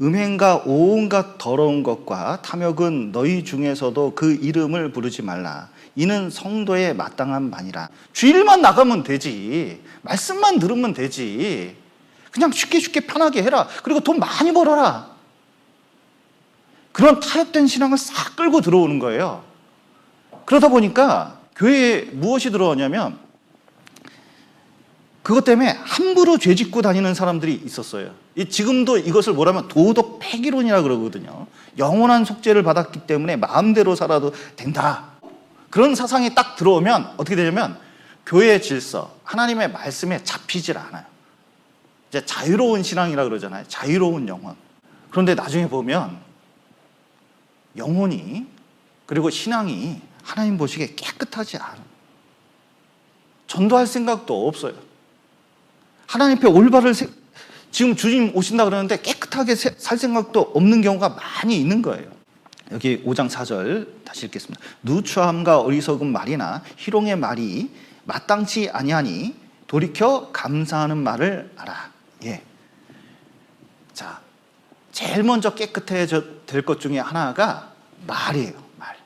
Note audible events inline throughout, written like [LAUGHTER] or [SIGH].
음행과 온갖 더러운 것과 탐욕은 너희 중에서도 그 이름을 부르지 말라. 이는 성도의 마땅한 만이라. 주일만 나가면 되지. 말씀만 들으면 되지. 그냥 쉽게 쉽게 편하게 해라. 그리고 돈 많이 벌어라. 그런 타협된 신앙을 싹 끌고 들어오는 거예요. 그러다 보니까 교회에 무엇이 들어오냐면 그것 때문에 함부로 죄 짓고 다니는 사람들이 있었어요. 이 지금도 이것을 뭐라면 도덕 폐기론이라 그러거든요. 영원한 속죄를 받았기 때문에 마음대로 살아도 된다. 그런 사상이 딱 들어오면 어떻게 되냐면 교회의 질서, 하나님의 말씀에 잡히질 않아요. 이제 자유로운 신앙이라 그러잖아요. 자유로운 영혼. 그런데 나중에 보면 영혼이 그리고 신앙이 하나님 보시기에 깨끗하지 않아. 전도할 생각도 없어요. 하나님 앞에 올바를 세- 지금 주님 오신다 그러는데 깨끗하게 세- 살 생각도 없는 경우가 많이 있는 거예요. 여기 5장 4절 다시 읽겠습니다. 누추함과 어리석은 말이나 희롱의 말이 마땅치 아니하니 돌이켜 감사하는 말을 알아. 예. 자, 제일 먼저 깨끗해져 될 것 중에 하나가 말이에요. 말.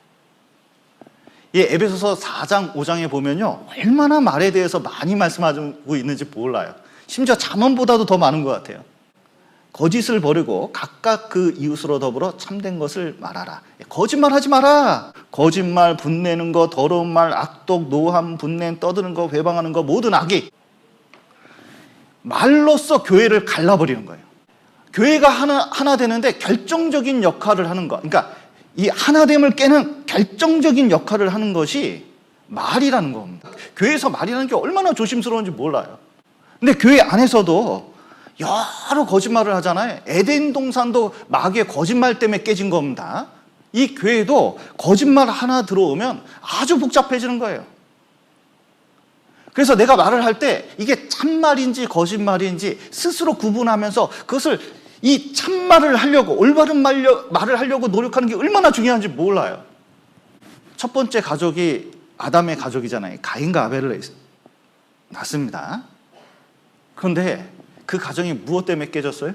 이 에베소서 4장, 5장에 보면요. 얼마나 말에 대해서 많이 말씀하고 있는지 몰라요. 심지어 잠언보다도 더 많은 것 같아요. 거짓을 버리고 각각 그 이웃으로 더불어 참된 것을 말하라. 거짓말 하지 마라. 거짓말, 분내는 거, 더러운 말, 악독, 노함, 분내, 떠드는 거, 회방하는 거, 모든 악이 말로써 교회를 갈라버리는 거예요. 교회가 하나, 하나 되는데 결정적인 역할을 하는 거. 그러니까 이 하나됨을 깨는 결정적인 역할을 하는 것이 말이라는 겁니다. 교회에서 말이라는 게 얼마나 조심스러운지 몰라요. 근데 교회 안에서도 여러 거짓말을 하잖아요. 에덴 동산도 마귀의 거짓말 때문에 깨진 겁니다. 이 교회도 거짓말 하나 들어오면 아주 복잡해지는 거예요. 그래서 내가 말을 할 때 이게 참말인지 거짓말인지 스스로 구분하면서 그것을 이 참말을 하려고 올바른 말을 하려고 노력하는 게 얼마나 중요한지 몰라요. 첫 번째 가족이 아담의 가족이잖아요. 가인과 아벨을 낳습니다. 그런데 그 가정이 무엇 때문에 깨졌어요?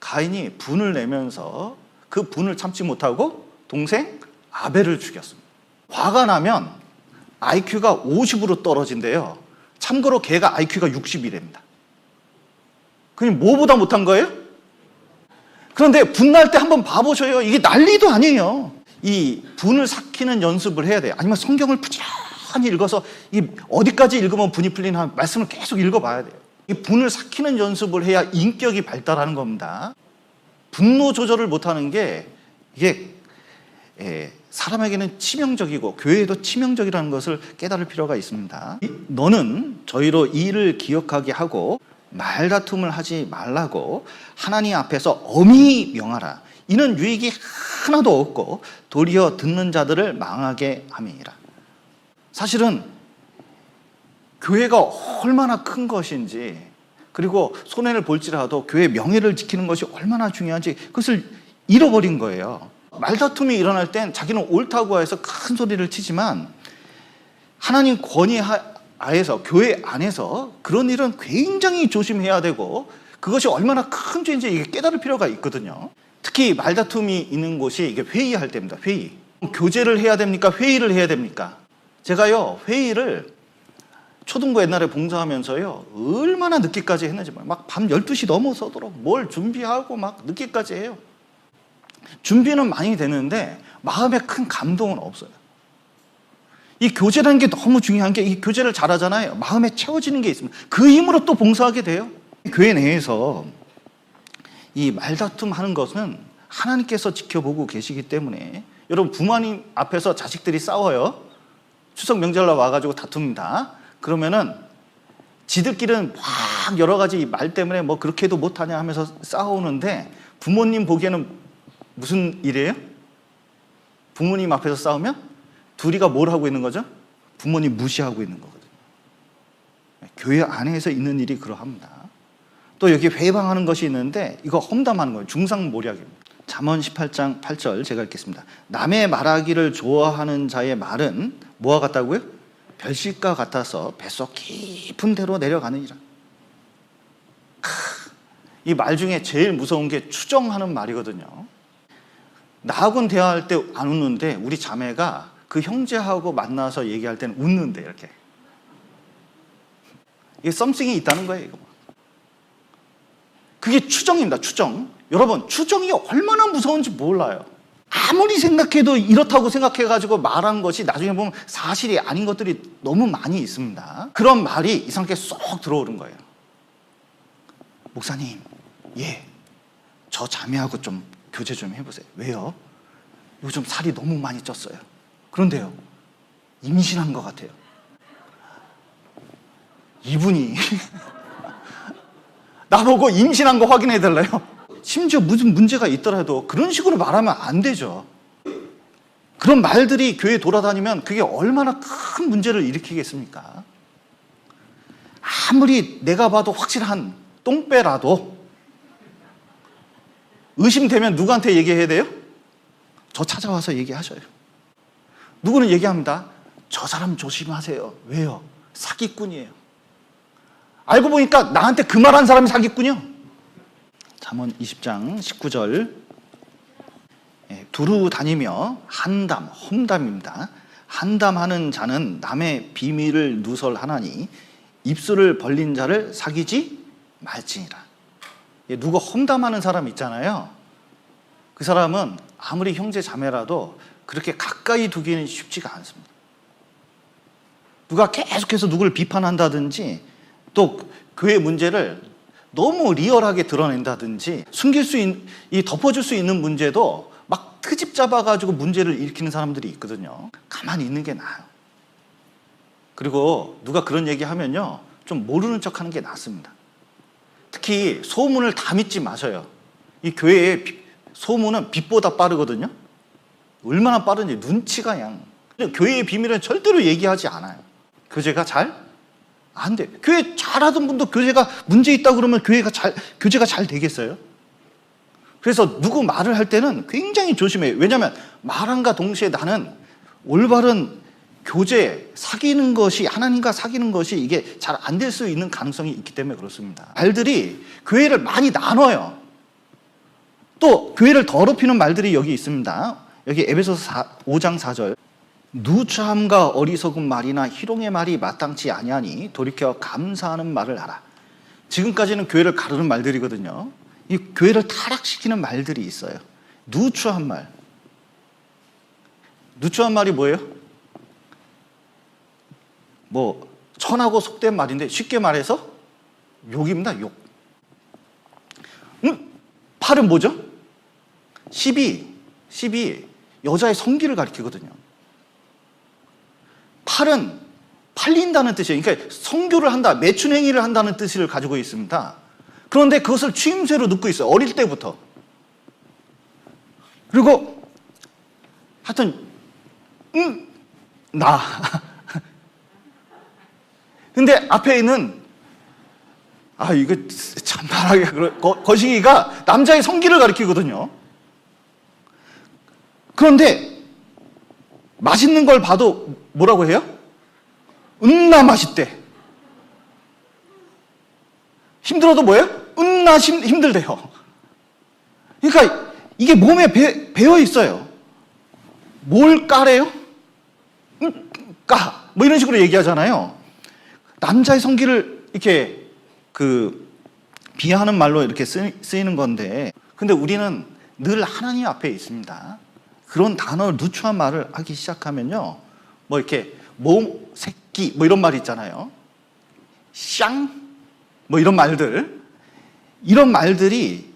가인이 분을 내면서 그 분을 참지 못하고 동생 아벨을 죽였습니다. 화가 나면 IQ가 50으로 떨어진대요. 참고로 걔가 IQ가 60이랍니다. 그럼 뭐보다 못한 거예요? 그런데 분날 때 한번 봐보셔요. 이게 난리도 아니에요. 이 분을 삭히는 연습을 해야 돼요. 아니면 성경을 부지런히 읽어서 이 어디까지 읽으면 분이 풀리나 말씀을 계속 읽어봐야 돼요. 이 분을 삭히는 연습을 해야 인격이 발달하는 겁니다. 분노 조절을 못하는 게 이게 예, 사람에게는 치명적이고 교회에도 치명적이라는 것을 깨달을 필요가 있습니다. 이- 너는 저희로 이 일을 기억하게 하고 말다툼을 하지 말라고 하나님 앞에서 엄히 명하라. 이는 유익이 하나도 없고 도리어 듣는 자들을 망하게 함이니라. 사실은 교회가 얼마나 큰 것인지 그리고 손해를 볼지라도 교회 명예를 지키는 것이 얼마나 중요한지 그것을 잃어버린 거예요. 말다툼이 일어날 땐 자기는 옳다고 해서 큰 소리를 치지만 하나님 권위 하에서 교회 안에서 그런 일은 굉장히 조심해야 되고 그것이 얼마나 큰 죄인지 이게 깨달을 필요가 있거든요. 특히 말다툼이 있는 곳이 이게 회의할 때입니다. 회의. 교제를 해야 됩니까? 회의를 해야 됩니까? 제가요, 회의를 초등부 옛날에 봉사하면서요, 얼마나 늦게까지 했는지, 막 밤 12시 넘어서도록 뭘 준비하고 막 늦게까지 해요. 준비는 많이 되는데, 마음에 큰 감동은 없어요. 이 교제라는 게 너무 중요한 게, 이 교제를 잘하잖아요. 마음에 채워지는 게 있습니다. 그 힘으로 또 봉사하게 돼요. 교회 내에서 이 말다툼 하는 것은 하나님께서 지켜보고 계시기 때문에, 여러분, 부모님 앞에서 자식들이 싸워요. 추석 명절날 와가지고 다툽니다. 그러면은 지들끼리는 막 여러 가지 말 때문에 뭐 그렇게도 못하냐 하면서 싸우는데 부모님 보기에는 무슨 일이에요? 부모님 앞에서 싸우면 둘이가 뭘 하고 있는 거죠? 부모님 무시하고 있는 거거든요. 교회 안에서 있는 일이 그러합니다. 또 여기 회방하는 것이 있는데 이거 험담하는 거예요. 중상모략입니다. 잠언 18장 8절 제가 읽겠습니다. 남의 말하기를 좋아하는 자의 말은 뭐와 같다고요? 별실과 같아서 뱃속 깊은 데로 내려가느니라. 크, 이말 중에 제일 무서운 게 추정하는 말이거든요. 나하고는 대화할 때 안 웃는데 우리 자매가 그 형제하고 만나서 얘기할 때는 웃는데 이렇게. 이게 썸씽이 있다는 거예요, 이거. 그게 추정입니다, 추정. 여러분, 추정이 얼마나 무서운지 몰라요. 아무리 생각해도 이렇다고 생각해가지고 말한 것이 나중에 보면 사실이 아닌 것들이 너무 많이 있습니다. 그런 말이 이상하게 쏙 들어오는 거예요. 목사님, 예, 저 자매하고 좀 교제 좀 해보세요. 왜요? 요즘 살이 너무 많이 쪘어요. 그런데요, 임신한 것 같아요. 이분이 [LAUGHS] 나보고 임신한 거 확인해 달래요. 심지어 무슨 문제가 있더라도 그런 식으로 말하면 안 되죠. 그런 말들이 교회에 돌아다니면 그게 얼마나 큰 문제를 일으키겠습니까? 아무리 내가 봐도 확실한 똥배라도 의심되면 누구한테 얘기해야 돼요? 저 찾아와서 얘기하셔요. 누구는 얘기합니다. 저 사람 조심하세요. 왜요? 사기꾼이에요. 알고 보니까 나한테 그 말 한 사람이 사기꾼이요. 잠언 20장 19절 예, 두루 다니며 한담, 험담입니다. 한담하는 자는 남의 비밀을 누설하나니 입술을 벌린 자를 사귀지 말지니라. 예, 누가 험담하는 사람 있잖아요. 그 사람은 아무리 형제 자매라도 그렇게 가까이 두기는 쉽지가 않습니다. 누가 계속해서 누구를 비판한다든지 또 교회 문제를 너무 리얼하게 드러낸다든지 숨길 수 있는 이 덮어줄 수 있는 문제도 막 트집 잡아가지고 문제를 일으키는 사람들이 있거든요. 가만히 있는 게 나아요. 그리고 누가 그런 얘기 하면요. 좀 모르는 척 하는 게 낫습니다. 특히 소문을 다 믿지 마셔요. 이 교회의 비- 소문은 빛보다 빠르거든요. 얼마나 빠른지 눈치가 그냥. 교회의 비밀은 절대로 얘기하지 않아요. 교제가 잘 안 돼. 교회 잘하던 분도 교제가 문제 있다 그러면 교회가 잘 교제가 잘 되겠어요? 그래서 누구 말을 할 때는 굉장히 조심해요. 왜냐하면 말함과 동시에 나는 올바른 교제, 사귀는 것이 하나님과 사귀는 것이 이게 잘 안 될 수 있는 가능성이 있기 때문에 그렇습니다. 말들이 교회를 많이 나눠요. 또 교회를 더럽히는 말들이 여기 있습니다. 여기 에베소서 5장 4절. 누추함과 어리석은 말이나 희롱의 말이 마땅치 아니하니 돌이켜 감사하는 말을 하라. 지금까지는 교회를 가르는 말들이거든요. 이 교회를 타락시키는 말들이 있어요. 누추한 말. 누추한 말이 뭐예요? 뭐 천하고 속된 말인데 쉽게 말해서 욕입니다. 욕. 음, 팔은 뭐죠? 12, 12 여자의 성기를 가리키거든요. 팔은 팔린다는 뜻이에요. 그러니까 성교를 한다, 매춘 행위를 한다는 뜻을 가지고 있습니다. 그런데 그것을 취임새로 넣고 있어요. 어릴 때부터. 그리고 하여튼 음, 나. [LAUGHS] 근데 앞에 있는 아 이거 참 말하기 거시기가 남자의 성기를 가리키거든요. 그런데 맛있는 걸 봐도 뭐라고 해요? 은나 맛있대. 힘들어도 뭐예요? 은나 힘, 힘들대요. 그러니까 이게 몸에 배, 배어 있어요. 뭘 까래요? 음, 까. 뭐 이런 식으로 얘기하잖아요. 남자의 성기를 이렇게 그 비하하는 말로 이렇게 쓰, 쓰이는 건데 근데 우리는 늘 하나님 앞에 있습니다. 그런 단어를 누추한 말을 하기 시작하면요. 뭐 이렇게 몸, 새끼 뭐 이런 말 있잖아요. 쌍? 뭐 이런 말들. 이런 말들이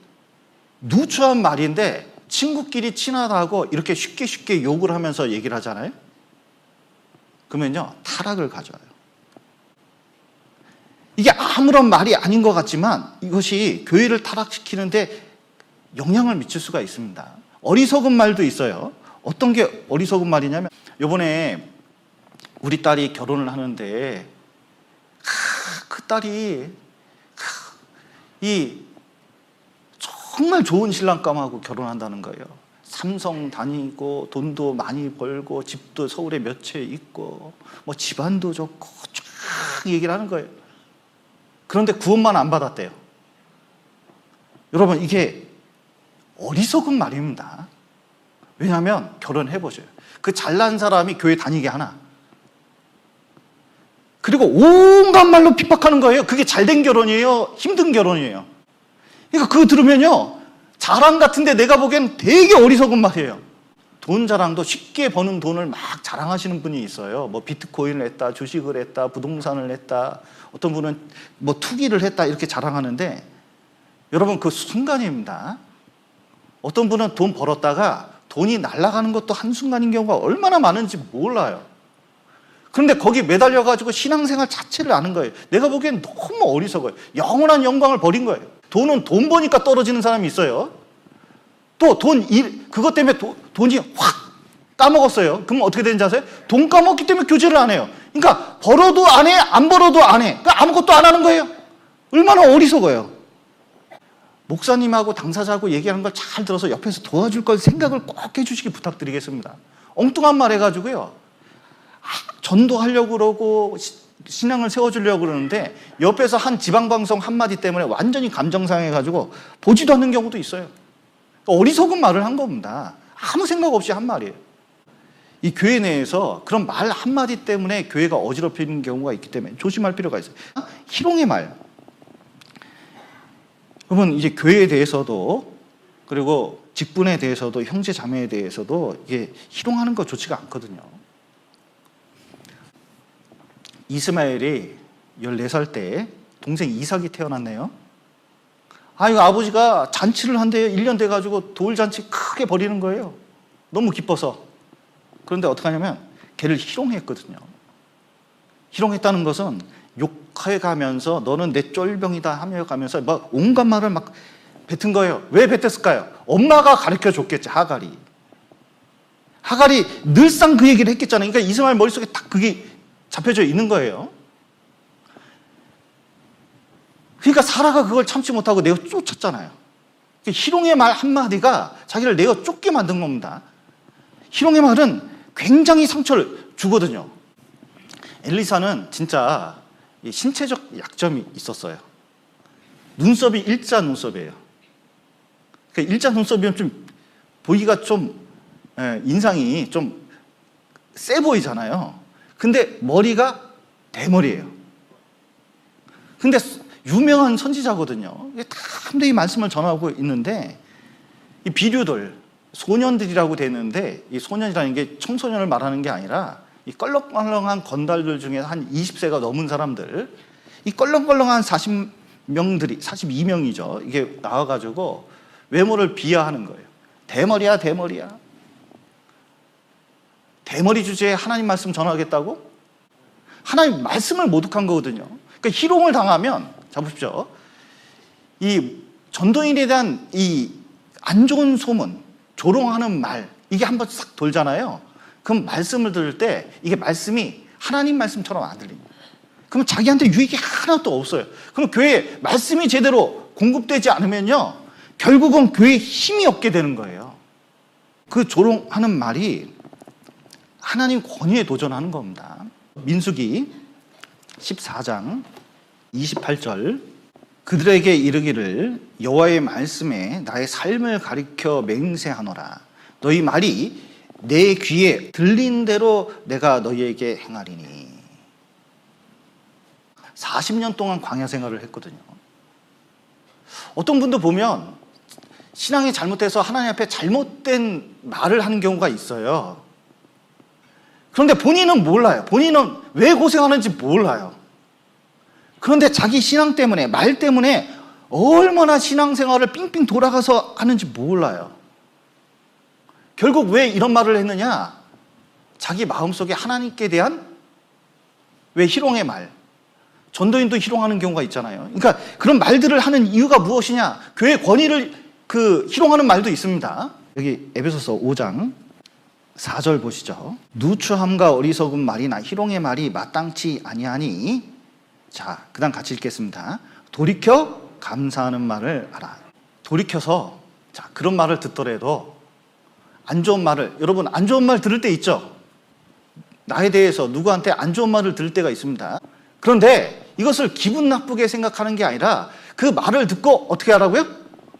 누추한 말인데 친구끼리 친하다고 이렇게 쉽게 쉽게 욕을 하면서 얘기를 하잖아요. 그러면요. 타락을 가져와요. 이게 아무런 말이 아닌 것 같지만 이것이 교회를 타락시키는데 영향을 미칠 수가 있습니다. 어리석은 말도 있어요. 어떤 게 어리석은 말이냐면 요번에 우리 딸이 결혼을 하는데 크, 그 딸이 크, 이 정말 좋은 신랑감하고 결혼한다는 거예요. 삼성 다니고 돈도 많이 벌고 집도 서울에 몇 채 있고 뭐 집안도 좋고 쫙 얘기를 하는 거예요. 그런데 구원만 안 받았대요. 여러분, 이게 어리석은 말입니다. 왜냐하면 결혼해보세요. 그 잘난 사람이 교회 다니게 하나. 그리고 온갖 말로 핍박하는 거예요. 그게 잘된 결혼이에요? 힘든 결혼이에요? 그러니까 그거 들으면요. 자랑 같은데 내가 보기엔 되게 어리석은 말이에요. 돈 자랑도 쉽게 버는 돈을 막 자랑하시는 분이 있어요. 뭐 비트코인을 했다, 주식을 했다, 부동산을 했다, 어떤 분은 뭐 투기를 했다 이렇게 자랑하는데 여러분 그 순간입니다. 어떤 분은 돈 벌었다가 돈이 날아가는 것도 한순간인 경우가 얼마나 많은지 몰라요. 그런데 거기 매달려가지고 신앙생활 자체를 아는 거예요. 내가 보기엔 너무 어리석어요. 영원한 영광을 버린 거예요. 돈은 돈 버니까 떨어지는 사람이 있어요. 또 돈, 일, 그것 때문에 도- 돈이 확 까먹었어요. 그럼 어떻게 되는지 아세요? 돈 까먹기 때문에 교제를 안 해요. 그러니까 벌어도 안 해, 안 벌어도 안 해. 그러니까 아무것도 안 하는 거예요. 얼마나 어리석어요. 목사님하고 당사자하고 얘기하는 걸 잘 들어서 옆에서 도와줄 걸 생각을 꼭 해주시기 부탁드리겠습니다. 엉뚱한 말 해가지고요. 아, 전도하려고 그러고 시- 신앙을 세워주려고 그러는데 옆에서 한 지방방송 한마디 때문에 완전히 감정상해가지고 보지도 않는 경우도 있어요. 어리석은 말을 한 겁니다. 아무 생각 없이 한 말이에요. 이 교회 내에서 그런 말 한마디 때문에 교회가 어지럽히는 경우가 있기 때문에 조심할 필요가 있어요. 희롱의 말. 여러분, 이제 교회에 대해서도 그리고 직분에 대해서도 형제 자매에 대해서도 이게 희롱하는 거 좋지가 않거든요. 이스마엘이 14살 때 동생 이삭이 태어났네요. 아, 이거 아버지가 잔치를 한대요. 1년 돼가지고 돌잔치 크게 벌이는 거예요. 너무 기뻐서. 그런데 어떻게 하냐면 걔를 희롱했거든요. 희롱했다는 것은 욕해 가면서 너는 내 쫄병이다 하며 가면서 막 온갖 말을 막 뱉은 거예요. 왜 뱉었을까요? 엄마가 가르쳐 줬겠지, 하갈이. 하갈이 늘상 그 얘기를 했겠잖아요. 그러니까 이스마엘 머릿속에 딱 그게 잡혀져 있는 거예요. 그러니까 사라가 그걸 참지 못하고 내어 쫓았잖아요. 그 희롱의 말 한마디가 자기를 내어 쫓게 만든 겁니다. 희롱의 말은 굉장히 상처를 주거든요. 엘리사는 진짜 이 신체적 약점이 있었어요. 눈썹이 일자 눈썹이에요. 그 일자 눈썹이면 좀 보기가 좀 예, 인상이 좀 세 보이잖아요. 근데 머리가 대머리예요. 근데 유명한 선지자거든요. 함대히 말씀을 전하고 있는데 이 비류들 소년들이라고 되는데 이 소년이라는 게 청소년을 말하는 게 아니라 이 껄렁껄렁한 건달들 중에 한 20세가 넘은 사람들 이 껄렁껄렁한 40명들이 42명이죠. 이게 나와 가지고 외모를 비하하는 거예요. 대머리야 대머리야. 대머리 주제에 하나님 말씀 전하겠다고? 하나님 말씀을 모독한 거거든요. 그러니까 희롱을 당하면 자 보십시오. 이 전도인에 대한 이 안 좋은 소문, 조롱하는 말 이게 한번 싹 돌잖아요. 그럼 말씀을 들을 때 이게 말씀이 하나님 말씀처럼 안 들립니다. 그럼 자기한테 유익이 하나도 없어요. 그럼 교회에 말씀이 제대로 공급되지 않으면요. 결국은 교회에 힘이 없게 되는 거예요. 그 조롱하는 말이 하나님 권위에 도전하는 겁니다. 민수기 14장 28절 그들에게 이르기를 여호와의 말씀에 나의 삶을 가리켜 맹세하노라 너희 말이 내 귀에 들린 대로 내가 너희에게 행하리니 40년 동안 광야 생활을 했거든요. 어떤 분도 보면 신앙이 잘못돼서 하나님 앞에 잘못된 말을 하는 경우가 있어요. 그런데 본인은 몰라요. 본인은 왜 고생하는지 몰라요. 그런데 자기 신앙 때문에, 말 때문에 얼마나 신앙생활을 삥삥 돌아가서 하는지 몰라요. 결국 왜 이런 말을 했느냐? 자기 마음속에 하나님께 대한 왜 희롱의 말, 전도인도 희롱하는 경우가 있잖아요. 그러니까 그런 말들을 하는 이유가 무엇이냐? 교회 권위를 그 희롱하는 말도 있습니다. 여기 에베소서 5장 4절 보시죠. 누추함과 어리석은 말이나 희롱의 말이 마땅치 아니하니 자, 그다음 같이 읽겠습니다. 돌이켜 감사하는 말을 알아. 돌이켜서 자, 그런 말을 듣더라도 안 좋은 말을 여러분 안 좋은 말 들을 때 있죠. 나에 대해서 누구한테 안 좋은 말을 들을 때가 있습니다. 그런데 이것을 기분 나쁘게 생각하는 게 아니라 그 말을 듣고 어떻게 하라고요?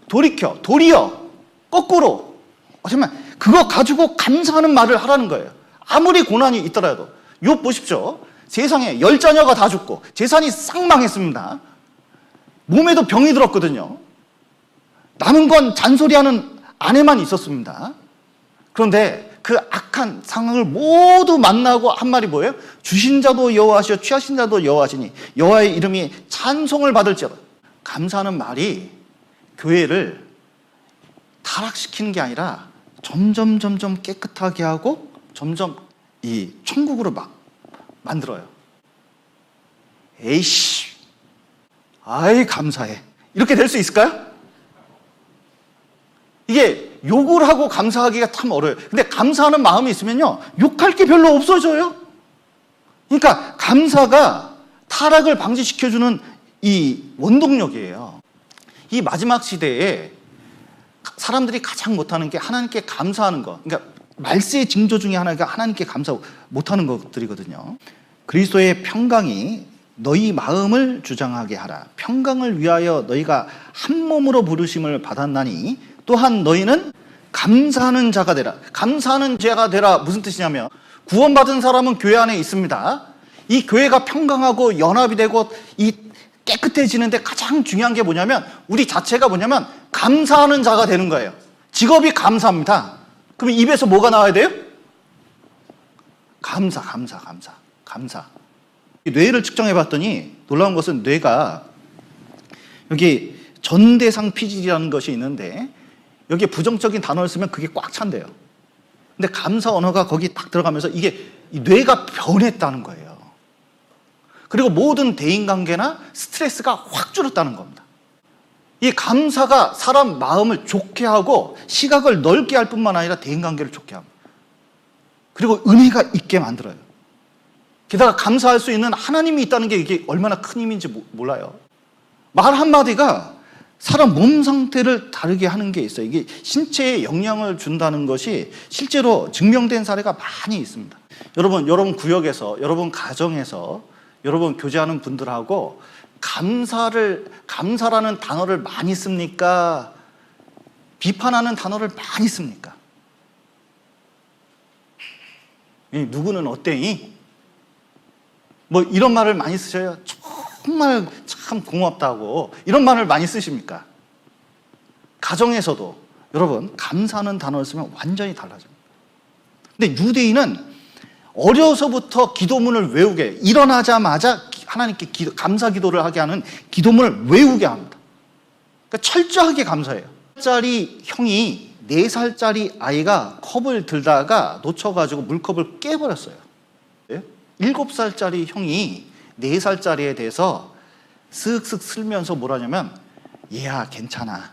돌이켜, 도리어, 거꾸로. 하지만 그거 가지고 감사하는 말을 하라는 거예요. 아무리 고난이 있더라도. 요 보십시오. 세상에 열 자녀가 다 죽고 재산이 싹 망했습니다. 몸에도 병이 들었거든요. 남은 건 잔소리하는 아내만 있었습니다. 그런데 그 악한 상황을 모두 만나고 한 말이 뭐예요? 주신 자도 여호와시오 취하신 자도 여호와시니 여호와의 이름이 찬송을 받을지어다. 감사하는 말이 교회를 타락시키는 게 아니라 점점 점점 깨끗하게 하고 점점 이 천국으로 막 만들어요. 에이씨, 아이 감사해. 이렇게 될 수 있을까요? 이게 욕을 하고 감사하기가 참 어려워요. 근데 감사하는 마음이 있으면요, 욕할 게 별로 없어져요. 그러니까 감사가 타락을 방지시켜주는 이 원동력이에요. 이 마지막 시대에 사람들이 가장 못하는 게 하나님께 감사하는 것. 그러니까 말세의 징조 중에 하나가 하나님께 감사 못하는 것들이거든요. 그리스도의 평강이 너희 마음을 주장하게 하라. 평강을 위하여 너희가 한 몸으로 부르심을 받았나니 또한 너희는 감사하는 자가 되라. 감사하는 자가 되라. 무슨 뜻이냐면 구원받은 사람은 교회 안에 있습니다. 이 교회가 평강하고 연합이 되고 이 깨끗해지는데 가장 중요한 게 뭐냐면 우리 자체가 뭐냐면 감사하는 자가 되는 거예요. 직업이 감사입니다. 그럼 입에서 뭐가 나와야 돼요? 감사, 감사, 감사, 감사. 뇌를 측정해 봤더니 놀라운 것은 뇌가 여기 전대상 피질이라는 것이 있는데 여기에 부정적인 단어를 쓰면 그게 꽉 찬대요. 근데 감사 언어가 거기 딱 들어가면서 이게 이 뇌가 변했다는 거예요. 그리고 모든 대인관계나 스트레스가 확 줄었다는 겁니다. 이 감사가 사람 마음을 좋게 하고 시각을 넓게 할 뿐만 아니라 대인관계를 좋게 합니다. 그리고 은혜가 있게 만들어요. 게다가 감사할 수 있는 하나님이 있다는 게 이게 얼마나 큰 힘인지 모- 몰라요. 말 한마디가 사람 몸 상태를 다르게 하는 게 있어요. 이게 신체에 영향을 준다는 것이 실제로 증명된 사례가 많이 있습니다. 여러분, 여러분 구역에서, 여러분 가정에서, 여러분 교제하는 분들하고 감사를, 감사라는 단어를 많이 씁니까? 비판하는 단어를 많이 씁니까? 이 누구는 어때니? 뭐 이런 말을 많이 쓰셔요. 정말 참 고맙다고 이런 말을 많이 쓰십니까? 가정에서도 여러분 감사하는 단어를 쓰면 완전히 달라집니다. 근데 유대인은 어려서부터 기도문을 외우게 일어나자마자 하나님께 기도, 감사 기도를 하게 하는 기도문을 외우게 합니다. 그러니까 철저하게 감사해요. 살짜리 형이 네 살짜리 아이가 컵을 들다가 놓쳐가지고 물컵을 깨버렸어요. 예? 일곱 살짜리 형이 네 살짜리에 대해서 쓱쓱 쓸면서 뭐라냐면 얘야 괜찮아.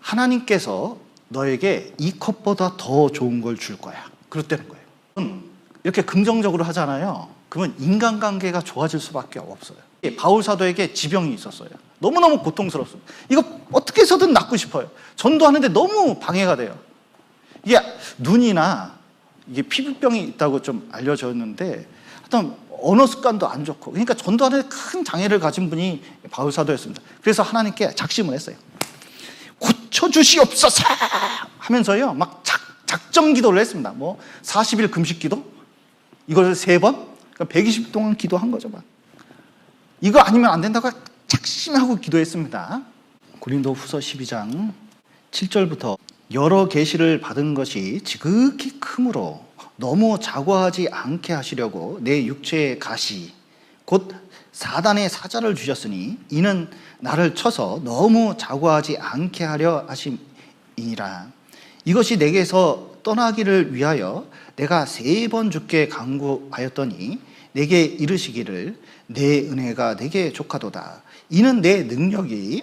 하나님께서 너에게 이 컵보다 더 좋은 걸 줄 거야. 그렇다는 거예요. 음, 이렇게 긍정적으로 하잖아요. 그러면 인간관계가 좋아질 수밖에 없어요. 바울 사도에게 지병이 있었어요. 너무너무 고통스럽습니다. 이거 어떻게 해서든 낫고 싶어요. 전도하는데 너무 방해가 돼요. 이게 눈이나 이게 피부병이 있다고 좀 알려졌는데 하여튼 언어 습관도 안 좋고 그러니까 전도하는데 큰 장애를 가진 분이 바울 사도였습니다. 그래서 하나님께 작심을 했어요. 고쳐 주시옵소서 하면서요 막 작, 작정 기도를 했습니다. 뭐 40일 금식 기도 이걸 세 번, 그러니까 120일 동안 기도한 거죠. 막. 이거 아니면 안 된다고 작심하고 기도했습니다. 고린도 후서 12장 7절부터 여러 계시를 받은 것이 지극히 크므로 너무 자고하지 않게 하시려고 내 육체의 가시 곧 사단의 사자를 주셨으니 이는 나를 쳐서 너무 자고하지 않게 하려 하심이니라. 이것이 내게서 떠나기를 위하여 내가 세 번 죽게 강구하였더니 내게 이르시기를 내 은혜가 내게 족하도다. 이는 내 능력이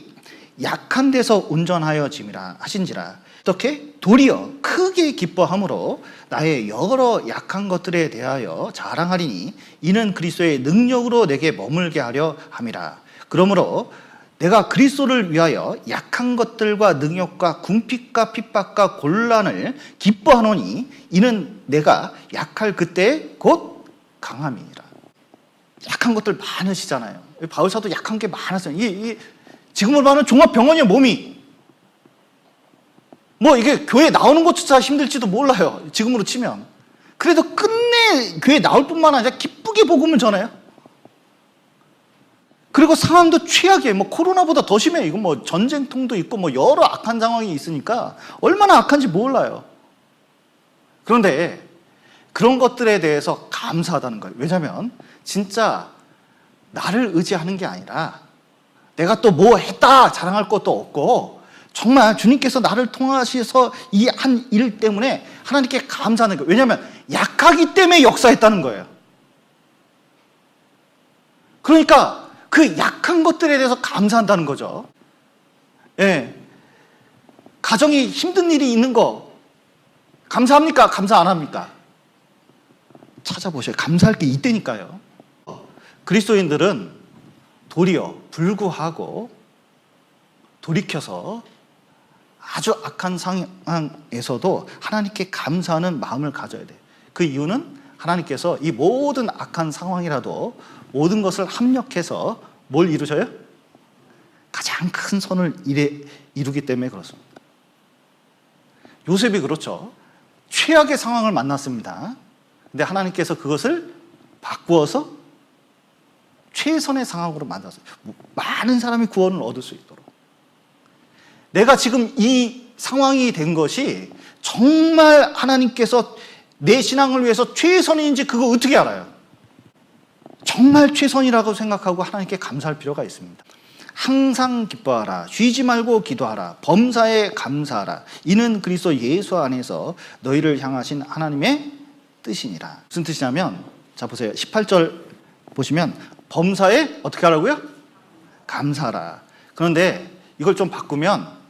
약한 데서 운전하여 짐이라 하신지라 어떻게 도리어 크게 기뻐함으로 나의 여러 약한 것들에 대하여 자랑하리니 이는 그리스도의 능력으로 내게 머물게 하려 함이라 그러므로 내가 그리스도를 위하여 약한 것들과 능력과 궁핍과 핍박과 곤란을 기뻐하노니 이는 내가 약할 그때 곧 강함이니라 약한 것들 많으시잖아요. 바울사도 약한 게 많았어요. 이, 이 지금으로 말하면 종합병원이야, 몸이. 뭐 이게 교회 나오는 것조차 힘들지도 몰라요. 지금으로 치면. 그래도 끝내 교회 나올 뿐만 아니라 기쁘게 복음을 전해요. 그리고 상황도 최악이에요. 뭐 코로나보다 더 심해요. 이거 뭐 전쟁통도 있고 뭐 여러 악한 상황이 있으니까 얼마나 악한지 몰라요. 그런데 그런 것들에 대해서 감사하다는 거예요. 왜냐하면 진짜 나를 의지하는 게 아니라 내가 또 뭐 했다 자랑할 것도 없고 정말 주님께서 나를 통하셔서 이 한 일 때문에 하나님께 감사하는 거예요. 왜냐하면 약하기 때문에 역사했다는 거예요. 그러니까 그 약한 것들에 대해서 감사한다는 거죠. 예. 가정이 힘든 일이 있는 거 감사합니까? 감사 안 합니까? 찾아보셔요. 감사할 게 이때니까요. 그리스도인들은 도리어 불구하고 돌이켜서 아주 악한 상황에서도 하나님께 감사하는 마음을 가져야 돼. 그 이유는 하나님께서 이 모든 악한 상황이라도 모든 것을 합력해서 뭘 이루셔요? 가장 큰 선을 이래, 이루기 때문에 그렇습니다. 요셉이 그렇죠. 최악의 상황을 만났습니다. 근데 하나님께서 그것을 바꾸어서 최선의 상황으로 만들었어요. 많은 사람이 구원을 얻을 수 있도록. 내가 지금 이 상황이 된 것이 정말 하나님께서 내 신앙을 위해서 최선인지 그거 어떻게 알아요? 정말 최선이라고 생각하고 하나님께 감사할 필요가 있습니다. 항상 기뻐하라. 쉬지 말고 기도하라. 범사에 감사하라. 이는 그리스도 예수 안에서 너희를 향하신 하나님의 뜻이니라. 무슨 뜻이냐면 자 보세요. 18절 보시면 범사에 어떻게 하라고요? 감사하라. 그런데 이걸 좀 바꾸면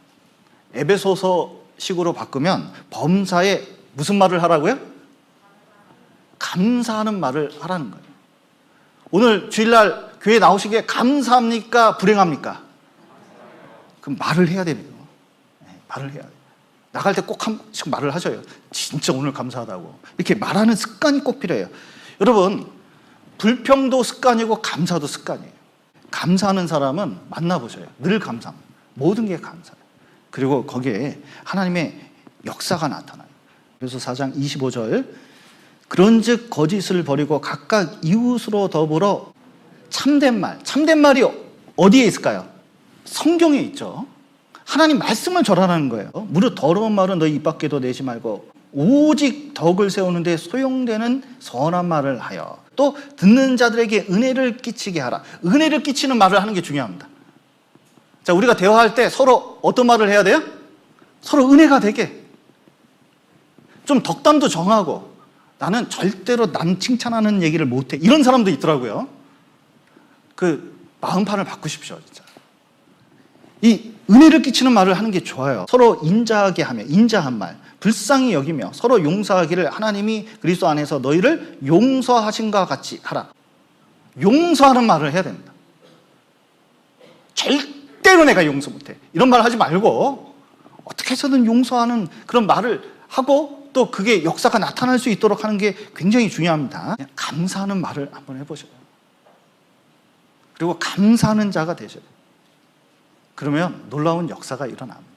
에베소서식으로 바꾸면 범사에 무슨 말을 하라고요? 감사하는 말을 하라는 거예요. 오늘 주일날 교회 나오시기에 감사합니까? 불행합니까? 그럼 말을 해야 됩니다. 네, 말을 해야 돼요. 나갈 때 꼭 한 번씩 말을 하셔요. 진짜 오늘 감사하다고. 이렇게 말하는 습관이 꼭 필요해요. 여러분, 불평도 습관이고 감사도 습관이에요. 감사하는 사람은 만나보셔요. 늘 감사. 모든 게 감사해요. 그리고 거기에 하나님의 역사가 나타나요. 그래서 4장 25절 그런즉 거짓을 버리고 각각 이웃으로 더불어 참된 말, 참된 말이 어디에 있을까요? 성경에 있죠. 하나님 말씀을 전하라는 거예요. 무릇 더러운 말은 너희 입 밖에도 내지 말고 오직 덕을 세우는데 소용되는 선한 말을 하여 또 듣는 자들에게 은혜를 끼치게 하라. 은혜를 끼치는 말을 하는 게 중요합니다. 자, 우리가 대화할 때 서로 어떤 말을 해야 돼요? 서로 은혜가 되게. 좀 덕담도 정하고 나는 절대로 남 칭찬하는 얘기를 못해. 이런 사람도 있더라고요. 그 마음판을 바꾸십시오, 진짜. 이 은혜를 끼치는 말을 하는 게 좋아요. 서로 인자하게 하며 인자한 말, 불쌍히 여기며 서로 용서하기를 하나님이 그리스도 안에서 너희를 용서하신과 같이 하라. 용서하는 말을 해야 됩니다. 절대로 내가 용서 못해. 이런 말 하지 말고 어떻게 해서든 용서하는 그런 말을 하고 또 그게 역사가 나타날 수 있도록 하는 게 굉장히 중요합니다. 감사하는 말을 한번 해보셔요. 그리고 감사하는 자가 되셔요. 그러면 놀라운 역사가 일어납니다.